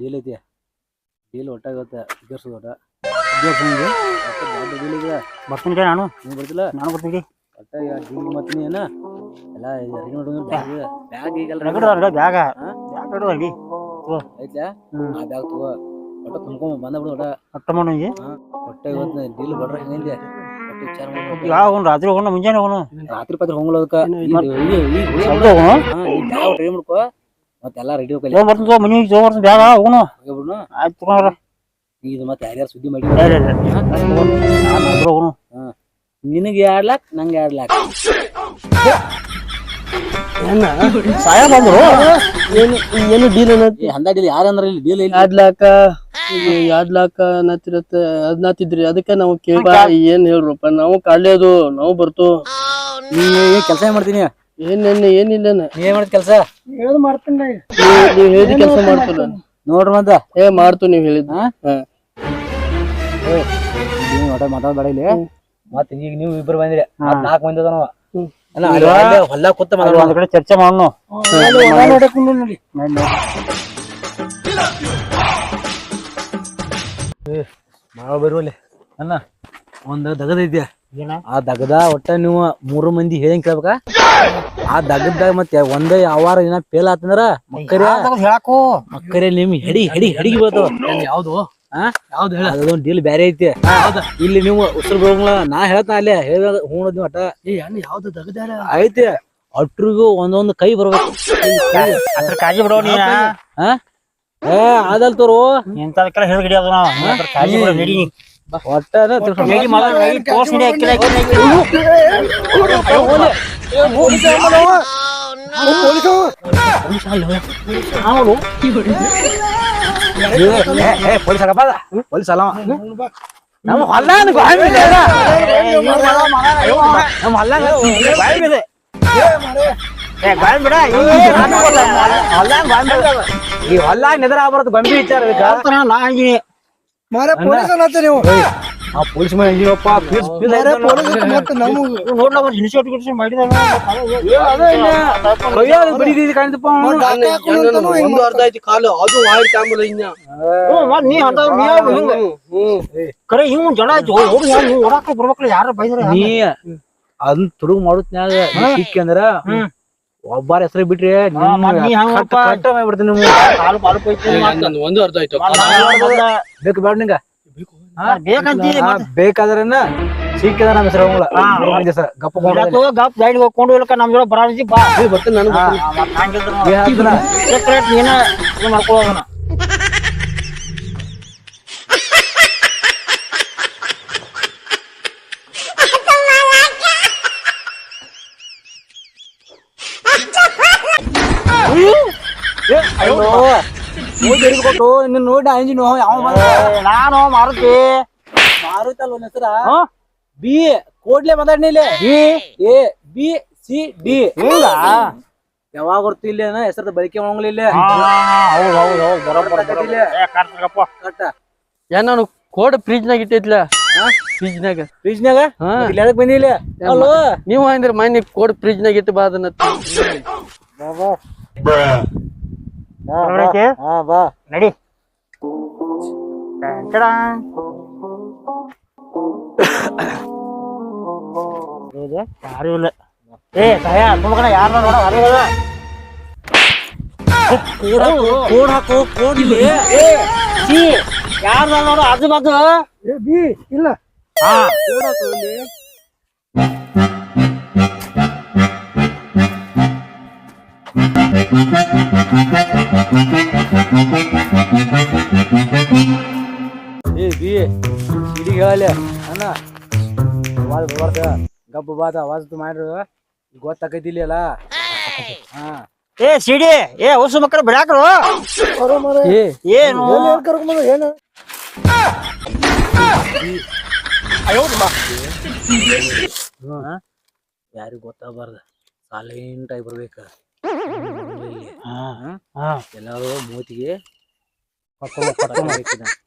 Deal ಐತಿ. Deal ಒಟ್ಟಾಗುತ್ತೆ ಇಗರ್ಸೋದು ಒಟ್ಟ. ಒಟ್ಟ ದೊಡ್ಡ ಡೀಲ್ ಇದೆ ಬರ್ತೀನಿ ನಾನು. ನೀವು ಬರ್ತಿಲ್ಲ? ನಾನು ಬರ್ತೀನಿ. ಒಟ್ಟ ಡೀಲ್ ಮತ್ತೆ ನೀ ಏನ? ಎಲ್ಲ ರೆಡಿ ಮಾಡೋದು ಬ್ಯಾಗ್. ಬ್ಯಾಗ್ ಈಗಲ್ಲ ರಗಡ ಬ್ಯಾಗ. ಹಾ? ಬ್ಯಾಗ್ ಇಡು ಅಲ್ಲಿ ಐತ್ಲಾ ಆ ಬ್ಯಾಗ್ ತಗೋ. ಒಟ್ಟ ತುಂಬ್ಕೊಂಡ್ ಬಂದ ಬಿಡು ಒಟ್ಟ. ಅಟ್ಟ ಮಾಡೋಂಗಿ ಒಟ್ಟ ಇವತ್ತು ಡೀಲ್ ಬಡ್ರ ಹೆಂಗಿದೆ ಒಟ್ಟ ಯಾವ ರಾತ್ರಿ ಹೋಗೋಣ ಮುಂಜಾನೆ ಹೋಗೋಣ? ರಾತ್ರಿ ಪತ್ರ ಹೋಗ್ಲೋದಕ್ಕ ಈಗ ಈಗ ಈಗ ಹೋಗೋಣ? ಬ್ಯಾಗ್ ಟ್ರೈ ಮಾಡ್ಕೋ ಮತ್ತೆಲ್ಲ ರೆಡಿ ಹೋಗಿ ಮನೆಗೆ ಹೋಗೋಣ ಹೋಗ್ಬಿಡ್ನು ಆಯ್ತು ತಗೊಂಡ್ರ ಇದು ಮತ್ತೆ ಯಾರ್ಯಾರು ಸುದ್ದಿ ಮಾಡಿ ಹೋಗೋಣ ನಿನಗೆ ಎರಡ್ ಲಾಕ್ ನಂಗೆ ಎರಡ್ ಲಾಕ್. ಸಾಯ ಬಂದ್ರು. ಏನು ಏನು ಡೀಲ್ ಅನ್ನತ್ ಈ ಹಂದ ಡೀಲ್ ಯಾರಂದ್ರ ಇಲ್ಲಿ ಡೀಲ್ ಇಲ್ಲ. ಎರಡ್ ಲಾಕ ಎರಡ್ ಲಾಕ ಅನ್ನತ್ತಿರತ್ತ ಅದ್ ನಾತಿದ್ರಿ ಅದಕ್ಕ ನಾವು ಕೇಳ ಏನ್ ಹೇಳ್ರಪ್ಪ ನಾವು ಕಾಡ್ಲೇದು ನಾವು ಬರ್ತು. ನೀ ಕೆಲಸ ಏನ್ ಮಾಡ್ತೀನಿ? ಏನೇನ್ ಏನಿಲ್ಲ ನೀ ಏನ್ ಮಾಡಿದ್ ಕೆಲಸ? ಹೇಳದ್ ಮಾಡ್ತೀನಿ ನೀವ್ ಹೇಳಿದ ಕೆಲಸ ಮಾಡ್ತು ನಾನು. ನೋಡ್ರಿ ಮತ್ತ ಏ ಮಾಡ್ತು ನೀವ್ ಹೇಳಿದ್ ಹಾ? ನೀವ್ ಒಟ್ಟ ಮಾತಾಡ್ಬೇಡ ಇಲ್ಲಿ. ಮತ್ತ ಈಗ ನೀವು ಇಬ್ರು ಬಂದ್ರಿ. ಮತ್ತ್ ನಾಲ್ಕು ಮಂದಿ ಅದಾವ ನಾವ. ಅಲ್ಲ, ಅಲ್ಲಿ ಹೊಲ- ಹೊಲ ಕೂತ ಮಾತಾಡೋಣ ಒಂದ್ ಕಡೆ ಚರ್ಚೆ ಮಾಡೋಣ ಬರುವಲ್ಲಿ ಅನ್ನ ಒಂದ್ ದಗದ ಇದ್ಯಾ? ಏನ? ಆ ದಗದ ಒಟ್ಟ ನೀವು ಮೂರು ಮಂದಿ ಹೇಳಂಗ್ ಕೇಳ್ಬೇಕ? ಆ ದಗದಾಗ ಮತ್ತೆ ಒಂದೇ ಯಾವಾರ ಏನ ಫೇಲ್ ಆತಂದ್ರ ಮಕ್ಕರ ಹೇಳಾಕು? ಮಕ್ಕರೇ ನಿಮ್ ಹೆಡಿ ಹೆಡಿ ಹೆಡಿಗೆ ಬೀಳ್ತಾವ. ಯಾವ್ದು? ಯಾವ್ದು ಹೇಳ? ಅದೊಂದ್ ಡೀಲ್ ಬ್ಯಾರೆ ಐತಿ. ಇಲ್ಲಿ ನೀವು ಉಸಿರು ಬರೋಂಗಿಲ್ಲ ನಾ ಹೇಳ್ತಾ ಅಲ್ಲೇ ಹೇಳ ಹೂಣದ್ ನೀವು ಅಟ ಏ ಅಣ್ಣ ಯಾವ್ದು ದಗದಾರ ಐತಿ. ಅಟ್ರಿಗೂ ಒಂದೊಂದು ಕೈ ಬರ್ಬೇಕು. ಅದ್ರ ಕಾಜಿ ಬಿಡೋ ನೀ ಹಾ ಏ ಅದಲ್ ತೋರು. ಇಂಥದಕ್ಕೆಲ್ಲ ಹೇಳಿ ಹಿಡಿಯೋದು ನಾವು. ಅದ್ರ ಕಾಜಿ ಬಿಡೋ ನೀ. ಒಟ್ಟ ನಡಿ ಮಗ, ನಡಿ, ತೋರ್ಸ್ ನಡಿ, ಅಕ್ಕಿನ, ಅಕ್ಕಿನ, ಅಕ್ಕಿನ. ಅವ್ರು ಪೊಲೀಸ್ ಆಗಪ್ಪ ಪೊಲೀಸ್ ಅಲ್ಲ ನಮ್ಮ ಹೊಲ ಗಾಯ ಬಿದೆ ನಮ್ಮ ಹೊಲ ಗಾಯ ಬಿದೆ ಏ, ಗಾಯ ಬಿಡ, ಈ ನಾನು ಕೊಡ್ಲ. ಹೊಲ ಗಾಯ ಬಿದೆ ಈ ಹೊಲ ನೆದರ ಆಗ್ಬಾರ್ದು ಗಂಭೀರ ವಿಚಾರ ಇದಕ್ಕ. ಹೇಳ್ತಾನ, ನಾ ಹಂಗೆ. ಮಾರ ಪೊಲೀಸ್ ಅನ್ನತ್ತ ನೀವು ಆ ಪೊಲೀಸ್ ಮನೆ ಹೆಂಗಿವಪ್ಪ ಪೀಸ್ ಪೀಸ್ ಮಾರ ಪೊಲೀಸ್ ಮತ್ತೆ ನಮಗ್ ಇವ್ನು ನೋಡ್ ನಾವು ಇನ್ಸ್ಟಿಟ್ಯೂಟ್ ಗಿಟ್ಸ್ಯೂಟ್ ಮಾಡಿದಾನ. ಕೈಯಾಗ ಬಡಿದಿದ್ದು ಕಾಣ್ತಪ್ಪ ಅವ್ನು. ಒಂದು ಅರ್ಧ ಐತಿ ಕಾಲು ಅದು ಮಾಡಿ ತಾಂಬಲ್ಲ ಇನ್ನ ನೀ ಅಂತಾವ್ ನೀ ಹಿಂಗ? ಕರೆ ಹಿಂಗ್ ಜನ ಆಯ್ತು ಹೋಗಿ ನೀವು ಓಡಾಕ ಬರ್ಬೇಕಲ್ಲ ಯಾರ ಬೈದ್ರ ನೀ ಅದನ್ನ ತುಡುಗ್ ಮಾಡುತ್ನ್ಯಾಗ ಸಿಕ್ಕಿ ಅಂದ್ರ ಒಬ್ಬರ ಹೆಸರು ಬಿಟ್ರಿ ಮತ್ತ್ ನೀ ಹಂಗಪ್ಪ? ಕಟ್ಟ ಮಾಡ್ಬಿಡ್ತೀನಿ ನೀವು ಕಾಲು ಪಾಲು ಕೊಯ್ತೀನಿ ಮತ್ತ್. ಒಂದು ಅರ್ಧ ಆಯ್ತು ಬೇಕು ಬೇಡ ನಿಂಗ ಹಾ, ಬೇಕಾದ್ರನ ಸಿಕ್ಕಿದ ನಮ್ಮ ಹೆಸರು ಹೋಗಲ್ಲ ಗಪ್ಪ ಕೊಂಡು ಗಪ್ ಹೋಗ್ಕೊಂಡು ಇಲ್ಲಕ ನಮ್ ಜೋಡ ಬರಾಜಿ ಬಾ ಸೆಕ್ರೆಟ್ ನೀನ ಇದು ಮಾಡ್ಕೊಳ್ಳೋದನ್ನ ಕೊಟ್ಟು ಇನ್ನು ನೋಡಿ ಅಂಜಿ ನೋ ಯಾವ ನಾನು ಮಾರುತಿ. ಮಾರುತಲ್ಲ ಹೆಸರ? ಹಾ? ಬಿ ಕೋಡ್ಲೆ ಮಾತಾಡ್ನಿ ಇಲ್ಲಿ. A B C D. ಇಲ್ಲ ಯಾವಾಗ ಬರ್ತಿ ಇಲ್ಲ ಹೆಸರು ಬಳಕೆ ಮಾಡಂಗಿಲ್ಲ ಇಲ್ಲಿ. ಹೌದು ಹೌದು ಹೌದು ಬರೋಬ್ಬರ. ಕಟ್ಟ ಯಾ ನಾನು ಕೋಡ್ ಫ್ರಿಜ್ ನಾಗ ಇಟ್ಟಿದ್ಲ. ಫ್ರಿಜ್ ನಾಗ ಫ್ರಿಜ್ನಾಗ? ಹಾ. ಇಲ್ಲಿ ಬಂದಿಲ್ಲ ಬಂದಿ ಇಲ್ಲಿ? ಅಲ್ಲೋ? ನೀವು ಅಂದ್ರೆ ಮನೆ ಕೋಡ್ ಫ್ರಿಜ್ ನಾಗ ಇಟ್ಟು ಬಾ ಅದನ್ನ ನೋಡಕ್ಕೆ? ಹಾ ಬಾ. ನಡಿ. ಕಡಾ ಹೌದು, ಯಾರೂ ಇಲ್ಲ. ಏ ಸಹಾಯ ತುಂಬಕಣ ಯಾರ ನೋಡ ಯಾರು ಇಲ್ಲ. ಕೋಡ್ ಹಾಕು ಕೋಡ್ ಇಲ್ಲಿ. ಏ ಸಿ ಯಾರ ನೋಡು ಆಜು ಬಾಜು ಬಿ ಇಲ್ಲ. ಹಾ. ಕೋಡ್ ಹಾಕು ಇಲ್ಲಿ. ಬಾದ ಅವಾಜ್ ಮಾಡ್ರು ಗೊತ್ತಾಕೈತಿ ಇಲ್ಲಿ ಹಾ. ಏ ಸಿಡಿ ಏ ಹೊಸ ಮಕ್ಕಳು ಬಿಡಾಕ್ರು ಏ ಏನು? ಏನು? ಯಾರಿಗೂ ಗೊತ್ತಾಗಬಾರ್ದ. ಸೈಲೆಂಟ್ ಆಗಿ ಬರ್ಬೇಕು. ಎಲ್ಲಾರು ಮೂತಿಗೆ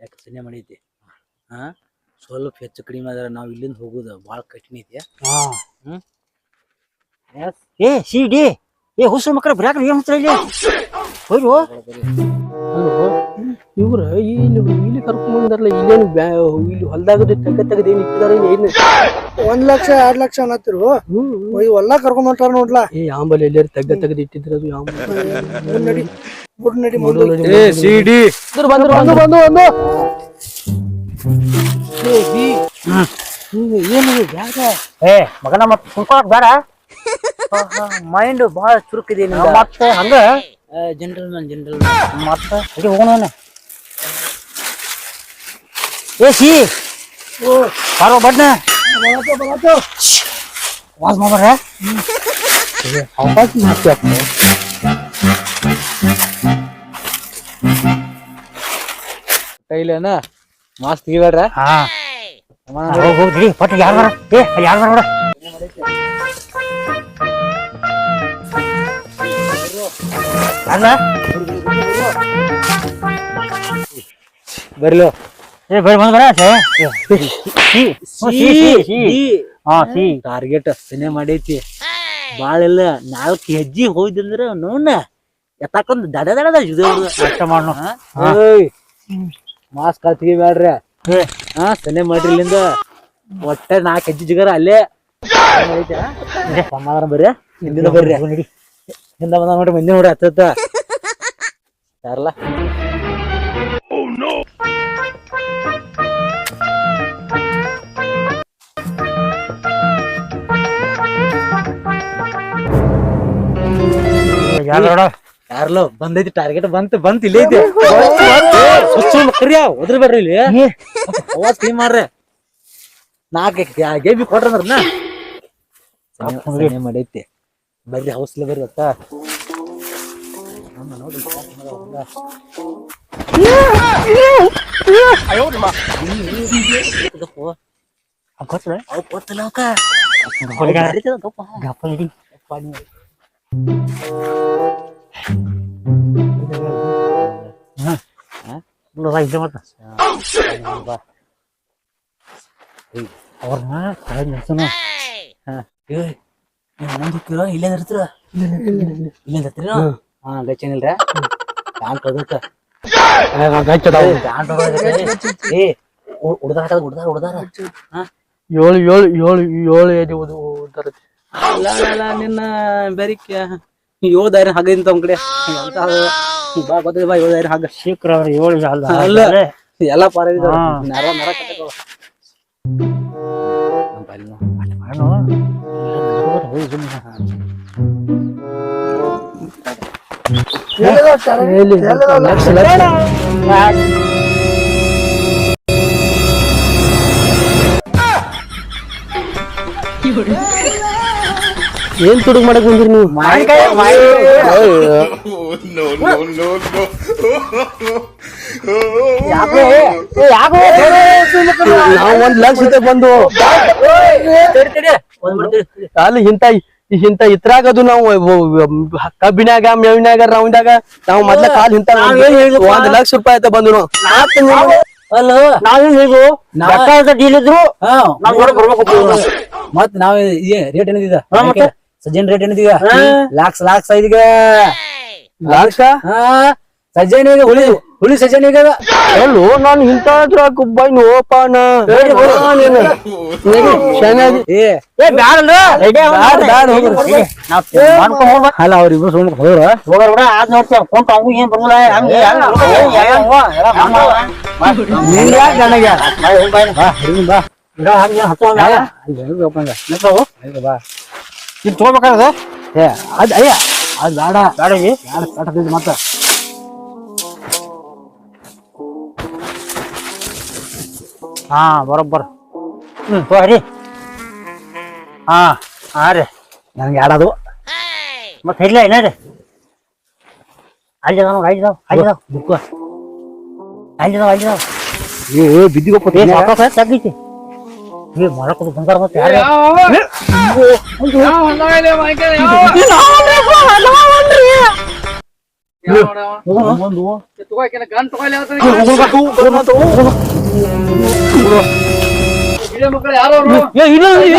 ಯಾಕೆ ಮಾಡೈತಿ ಹಾ? ಸ್ವಲ್ಪ ಹೆಚ್ಚು ಕಡಿಮೆ ಆದ್ರೆ ನಾವು ಇಲ್ಲಿಂದ ಹೋಗುದ ಭಾಳ ಕಠಿಣ ಐತಿ ಹಾ. ಹ್ಮ್? ಏ ಸಿಡಿ ಏ ಹುಸು ಮಕ್ಕಳ ಬಿಡಾಕ್ರು ಏನ್ ಮಾಡ್ತಾರೆ ಇಲ್ಲಿ? ಹೋಯ್ರು. ಇವ್ರ ಇಲ್ಲಿ ಇಲ್ಲಿ ಕರ್ಕೊಂಡ್ ಬಂದಾರಲ್ಲ ಇಲ್ಲೇನು ಇಲ್ಲಿ ಹೊಲ್ದಾಗ ತೆಗ ತೆಗದ ಏನ್ ಇಟ್ಟಿದಾರ ಏನು? ಒಂದ್ ಲಕ್ಷ ಎರಡ್ ಲಕ್ಷ ಅನ್ನತ್ತಿರು ಇವೆಲ್ಲ ಕರ್ಕೊಂಡ್ ಹೊಂಟಾರ ನೋಡ್ಲಾ? ಏ ಆಂಬಲ್ ಎಲ್ಲಾರು ತೆಗ್ಗ ತೆಗದ ಇಟ್ಟಿದ್ರ ಅದು ಆಂಬಲ್. ಮುಂದ್ ನಡಿ ನಡಿ ಏ ಸಿಡಿ ಬಂದ್ರು ಬಂದು ಬಂದು ಏನು ಯಾಕ ಏ ಮಗನ ಮತ್ ಕುಂತ್ಕೊಳಕ್ ಬೇಡ. ಮೈಂಡ್ ಬಹಳ ಚುರುಕಿದೆ ಮತ್ತೆ ಹಂಗ? ಜನರಲ್ ಮ್ಯಾನ್ ಜನರಲ್ ಮತ್ತೆ? ಇಲ್ಲಿ ಹೋಗೋಣ ಏ ಸಿ. ಬಾರೋ ಬಡ್ನ. ವಾಸ್ ಮಾಡ್ಬಾರ ಅವಕಾಶ ಮಾಡ್ತೀವಿ ಕೈಲೇನ? ಮಾಸ್ ತೆಗಿಬೇಡ್ರ? ಹಾ. ಹೋಗಿ ಹೋಗಿ ಪಟ್ ಯಾರು ಬರ ಏ ಅಲ್ಲಿ ಯಾರು ಬರ ಬರ್ಲೋ. ಏ ಬರ್ ಬಂದ್ ಬರ ಹಾ ಸಿ. ಟಾರ್ಗೆಟ್ ಸಿನಿಮಾ ಮಾಡೈತಿ ಬಾಳ ಇಲ್ಲ ನಾಲ್ಕು ಹೆಜ್ಜೆ ಹೋಯ್ದಂದ್ರ ನೋನ ಎತ್ತಾಕೊಂಡ್ ದಡ ದಡ ಅಷ್ಟ ಮಾಡ್ನು. ಮಾಸ್ ಕಾಲ್ ತೆಗಿಬೇಡ್ರಿ ಏ ಹಾ ಸನ್ನೆ ಮಾಡ್ರಿ ಇಲ್ಲಿಂದ. ಒಟ್ಟ ನಾಲ್ಕು ಹೆಜ್ಜೆ ಜಿಗರ ಅಲ್ಲೇ. ಸಮಾಧಾನ ಬರ್ರಿ. ಹಿಂದಿನ ಬರ್ರಿ. ನೋಡಿ. ಹಿಂದ ಬಂದ ನೋಡ್ರಿ ಮಂದಿ ನೋಡ್ರಿ ಹತ್ತತ್ತ. ಯಾರಲ್ಲ? ಯಾರು ನೋಡ? ಯಾರ್ಲೋ ಬಂದೈತಿ ಟಾರ್ಗೆಟ್ ಬಂತು ಬಂತು ಇಲ್ಲೇ ಐತಿ ಕರಿಯ ಒದ್ರ ಬರ್ರಿ ಇಲ್ಲಿ. ಅವಾಜ್ ಕ್ಲೀನ್ ಮಾಡ್ರೆ. ನಾಲ್ಕು ಗೇಬಿ ಕೊಟ್ರಂದ್ರನ ಸನೆ ಮಾಡೈತಿ. ಬರ್ರಿ ಹೌಸ್ಲ ಬರ್ರಿ ಅತ್ತ ಗೊತ್ತಿಲ್ಲ ಅವ್ ಗೊತ್ತಲ್ಲ ಅವಕ್ಕ. ಗಪ್ಪ ನಡಿ. ನಂದಿಕ್ಕಿರ ಇಲ್ಲೇ ಇರ್ತೀರ ಹಾ ಗಚ್ಚನಿಲ್ರ ಪ್ಯಾಂಟ್ ಹೋಗಕ್ಕ ಪ್ಯಾಂಟ್ ಹೋಗಕ್ಕ ಉಡ್ದಾರ ಉಡ್ದಾರ ಏಳು ಏಳು ಏಳು ಏಳು ಏದಿ ಉದು ಉದ್ದಾರ. ನಿನ್ನ ಬೆರಿಕ ಏಳು ದಾರಿ ಹಾಗ ಇಂತ ಒಂದ್ ಕಡೆ. ಎಂತ ಹಾಗ? ಬಾ ಗೊತ್ತಿದೆ ಬಾ ದಾರಿ ಹಾಗ. ಅವ್ರ ಏಳು ಅಲ್ಲ ಅಲ್ಲ. ಎಲ್ಲ ಪಾರ ಹಾ. ನರ ನರ? ಲಕ್ಷ ಲಕ್ಷ. ಏನ್ ತುಡುಗ್ ಮಾಡಕ್ ಬಂದಿರಿ ನೀವು ನಾವ್ ಒಂದ್ ಲಕ್ಷ ಜೊತೆ ಬಂದು ಅಲ್ಲಿ ಇಂತ ಇಂತ ಇತ್ರಾಗದು ನಾವು ಕಬ್ಬಿನಾಗ ಮೇವಿನಾಗ ರೌಂಡಾಗ ನಾವು ಮೊದ್ಲ ಕಾಲ್ ಇಂತ ಒಂದ್ ಲಕ್ಷ ರೂಪಾಯಿ ಆಯ್ತಾ ಬಂದು ಅಲ್ಲ ನಾವೇನ್ ಡೀಲ್ ಇದ್ರು ಮತ್ ನಾವ್ ರೇಟ್ ಏನಿದೆ ಹಾ, ಮತ್ತೆ? ಸಜ್ಜನ್ ರೇಟ್ ಏನಿದೀಗ ಲಾಕ್ಸ್ ಲಾಕ್ಸ್ ಐದೀಗ ಲಕ್ಷ ಹಾ ಸಜ್ಜನ್ ಈಗ ಹುಳಿ ಹುಳಿ ಸಜ್ಜನ್ ಈಗ ಅದ. ಎಲ್ಲೋ ನಾನು ಇಂತ ಗುಬ್ಬಾಯ್ ನೋಪಾನ ಹೋಗ್ರಿ. ಅಲ್ಲ ಅವ್ರಿಬ್ರು ಹೋದ್ರ ಹೋಗೋರ್ ಬಿಡ ಆದ್ ನೋಡ್ತೇವ ಕೊಂತ ಅವು ಏನ್ ಬರಲ್ಲ ಹಂಗೆ ನಿಂಗ್ ಯಾಕ್ ನನಗೆ ಬಾ ಹಂಗೆ ಹತ್ತೋ ಅಲ್ಲಿ ಬಾ ಇಲ್ಲಿ ತಗೋಬೇಕಾಗದ ಏ ಅದ್ ಅಯ್ಯ ಅದ್ ಬೇಡ. ಇಲ್ಲಿ? ಬೇಡ ಮತ್ತ. ಹಾ ಬರೋಬ್ಬರ ಹ್ಮ್ ತೋ ಹರಿ. ಹಾ ಹಾ ರೀ. ನನ್ಗೆ ಆಡೋದು ಮತ್ತೆ ಇಲ್ಲ ಏನ ರೀ. ಅಲ್ಲಿದಾವ ನೋಡಿ ಅಲ್ಲಿದಾವ ಅಲ್ಲಿದಾವ ಬುಕ್ಕ. ಅಲ್ಲಿದಾವ ಅದಾವ ಏ ಬಿದ್ದಿಗೆ ಏ ಸಾಕಾಗ ತಗ್ಗೈತಿ ಏ ಮಾಡಕ್ಕದು ಬಂಗಾರ ಮತ್ತೆ ಯಾರೇ ಏ ಇಲ್ಲ ಇಲ್ಲ